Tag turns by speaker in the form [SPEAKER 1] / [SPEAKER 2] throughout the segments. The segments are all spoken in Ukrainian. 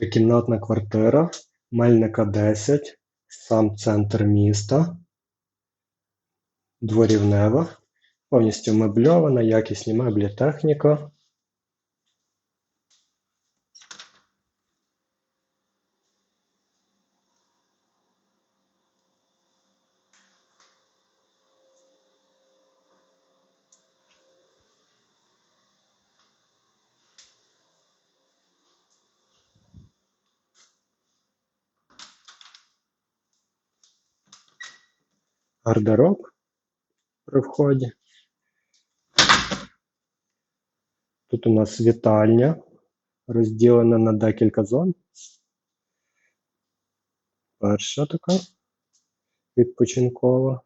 [SPEAKER 1] Трикімнатна квартира, Мельника 10, сам центр міста, дворівнева, повністю мебльована, якісні меблі, техніка. Гардероб при вході. Тут у нас вітальня, розділена на декілька зон. Перша така відпочинкова.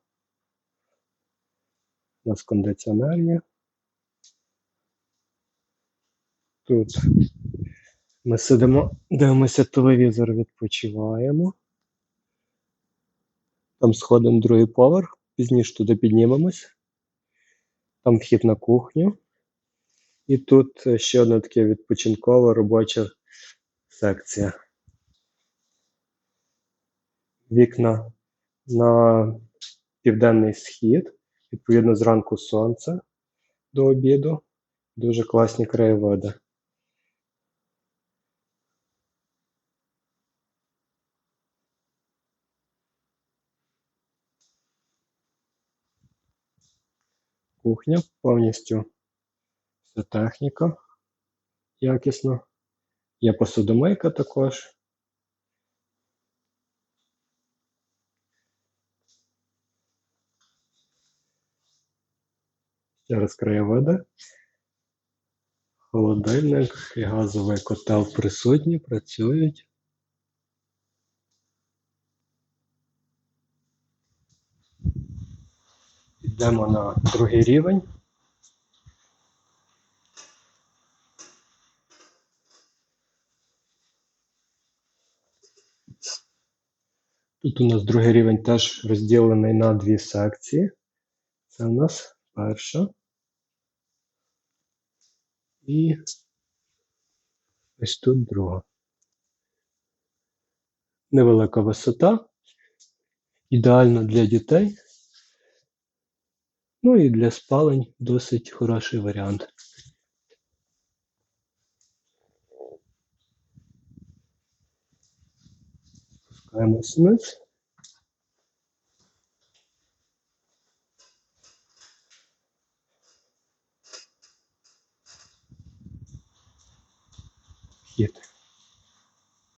[SPEAKER 1] У нас кондиціонер є. Тут ми сидимо, дивимося телевізор, відпочиваємо. Там сходи другий поверх, пізніше туди піднімемось. Там вхід на кухню. І тут е, ще одна така відпочинкова робоча секція. Вікна на південний схід, відповідно, зранку сонце до обіду. Дуже класні краєвиди. Кухня повністю вся техніка якісна. Є посудомийка також. Ще раз краєвиди. Холодильник і газовий котел присутні, працюють. Йдемо на другий рівень. Тут у нас другий рівень теж розділений на дві секції. Це у нас перша. І ось тут друга. Невелика висота. Ідеально для дітей. Ну і для спалень досить хороший варіант. Спускаємось вниз. Вхід.